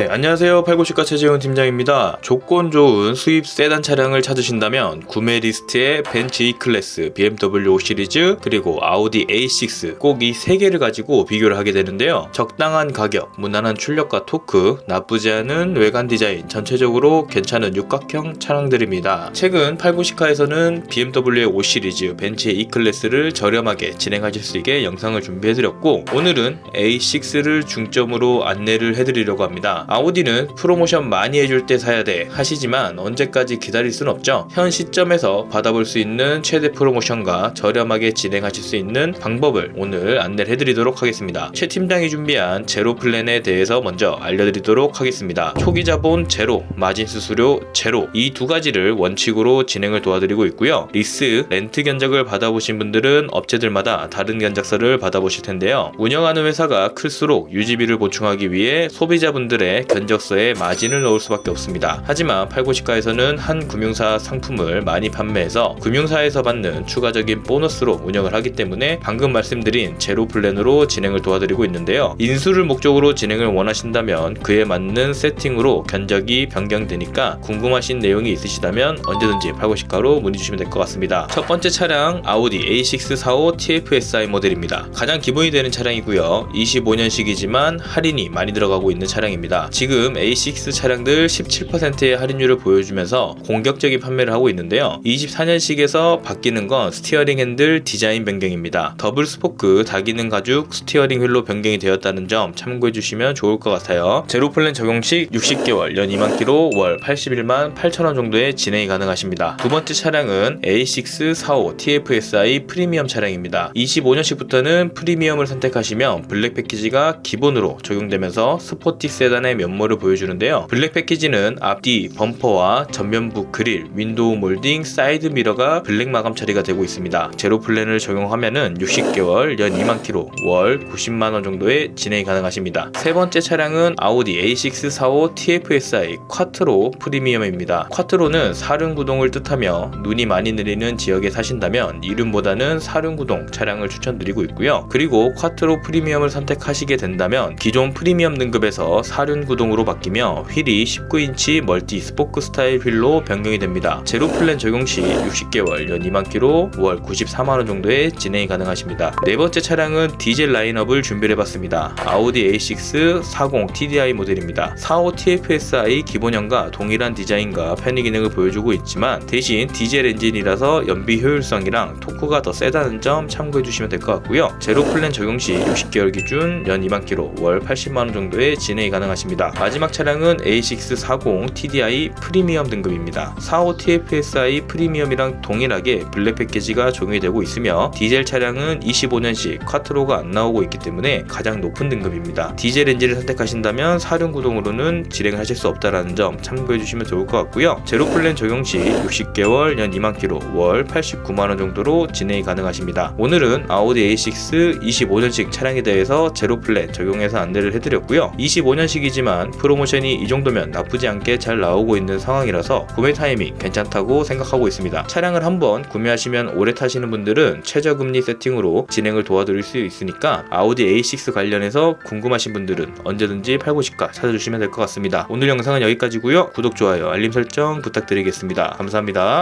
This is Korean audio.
네, 안녕하세요. 팔고시가 최재훈 팀장입니다. 조건 좋은 수입 세단 차량을 찾으신다면 구매 리스트에 벤츠 E클래스, BMW 5 시리즈, 그리고 아우디 A6 꼭 이 세 개를 가지고 비교를 하게 되는데요. 적당한 가격, 무난한 출력과 토크, 나쁘지 않은 외관 디자인, 전체적으로 괜찮은 육각형 차량들입니다. 최근 팔고시카에서는 BMW의 5 시리즈, 벤츠의 E클래스를 저렴하게 진행하실 수 있게 영상을 준비해드렸고 오늘은 A6를 중점으로 안내를 해드리려고 합니다. 아우디는 프로모션 많이 해줄 때 사야 돼 하시지만 언제까지 기다릴 순 없죠. 현 시점에서 받아볼 수 있는 최대 프로모션과 저렴하게 진행하실 수 있는 방법을 오늘 안내를 해드리도록 하겠습니다. 최 팀장이 준비한 제로 플랜에 대해서 먼저 알려드리도록 하겠습니다. 초기 자본 제로, 마진 수수료 제로 이 두 가지를 원칙으로 진행을 도와드리고 있고요. 리스, 렌트 견적을 받아보신 분들은 업체들마다 다른 견적서를 받아보실 텐데요. 운영하는 회사가 클수록 유지비를 보충하기 위해 소비자분들의 견적서에 마진을 넣을 수밖에 없습니다. 하지만 팔고시가에서는 한 금융사 상품을 많이 판매해서 금융사에서 받는 추가적인 보너스로 운영을 하기 때문에 방금 말씀드린 제로 플랜으로 진행을 도와드리고 있는데요. 인수를 목적으로 진행을 원하신다면 그에 맞는 세팅으로 견적이 변경되니까 궁금하신 내용이 있으시다면 언제든지 팔고시가로 문의 주시면 될 것 같습니다. 첫 번째 차량 아우디 A6 45 TFSI 모델입니다. 가장 기본이 되는 차량이고요. 25년식이지만 할인이 많이 들어가고 있는 차량입니다. 지금 A6 차량들 17%의 할인율을 보여주면서 공격적인 판매를 하고 있는데요. 24년식에서 바뀌는 건 스티어링 핸들 디자인 변경입니다. 더블 스포크 다기능 가죽 스티어링 휠로 변경이 되었다는 점 참고해 주시면 좋을 것 같아요. 제로 플랜 적용식 60개월 연 2만 킬로 월 81만 8천 원 정도에 진행이 가능하십니다. 두 번째 차량은 A6 45 TFSI 프리미엄 차량입니다. 25년식부터는 프리미엄을 선택하시면 블랙 패키지가 기본으로 적용되면서 스포티 세단의 면모를 보여주는데요. 블랙 패키지는 앞뒤 범퍼와 전면부 그릴, 윈도우 몰딩, 사이드 미러가 블랙 마감 처리가 되고 있습니다. 제로 플랜을 적용하면은 60개월 연 2만 킬로 월 90만 원 정도에 진행이 가능하십니다. 세 번째 차량은 아우디 A6 45 TFSI 쿼트로 프리미엄입니다. 쿼트로는 사륜 구동을 뜻하며 눈이 많이 내리는 지역에 사신다면 이름보다는 사륜 구동 차량을 추천드리고 있고요. 그리고 쿼트로 프리미엄을 선택하시게 된다면 기존 프리미엄 등급에서 사륜 구동으로 바뀌며 휠이 19인치 멀티 스포크 스타일 휠로 변경이 됩니다. 제로 플랜 적용 시 60개월 연 2만 킬로 월 94만 원 정도에 진행이 가능하십니다. 네 번째 차량은 디젤 라인업을 준비해 봤습니다. 아우디 A6 40 TDI 모델입니다. 45 TFSI 기본형과 동일한 디자인과 편의 기능을 보여주고 있지만 대신 디젤 엔진이라서 연비 효율성이랑 토크가 더 세다는 점 참고해 주시면 될 것 같고요. 제로 플랜 적용 시 60개월 기준 연 2만 킬로 월 80만 원 정도에 진행이 가능하십니다. 마지막 차량은 A6 40 TDI 프리미엄 등급입니다. 45 TFSI 프리미엄이랑 동일하게 블랙 패키지가 적용이 되고 있으며 디젤 차량은 25년식 쿼트로가 안 나오고 있기 때문에 가장 높은 등급입니다. 디젤 엔진을 선택하신다면 사륜 구동으로는 진행하실 수 없다는 점 참고해 주시면 좋을 것 같고요. 제로 플랜 적용 시 60개월 연 2만 킬로 월 89만 원 정도로 진행이 가능하십니다. 오늘은 아우디 A6 25년식 차량에 대해서 제로 플랜 적용해서 안내를 해드렸고요. 25년식이 지만 프로모션이 이 정도면 나쁘지 않게 잘 나오고 있는 상황이라서 구매 타이밍 괜찮다고 생각하고 있습니다. 차량을 한번 구매하시면 오래 타시는 분들은 최저금리 세팅으로 진행을 도와드릴 수 있으니까 아우디 A6 관련해서 궁금하신 분들은 언제든지 팔고 싶가 찾아주시면 될 것 같습니다. 오늘 영상은 여기까지고요. 구독, 좋아요, 알림 설정 부탁드리겠습니다. 감사합니다.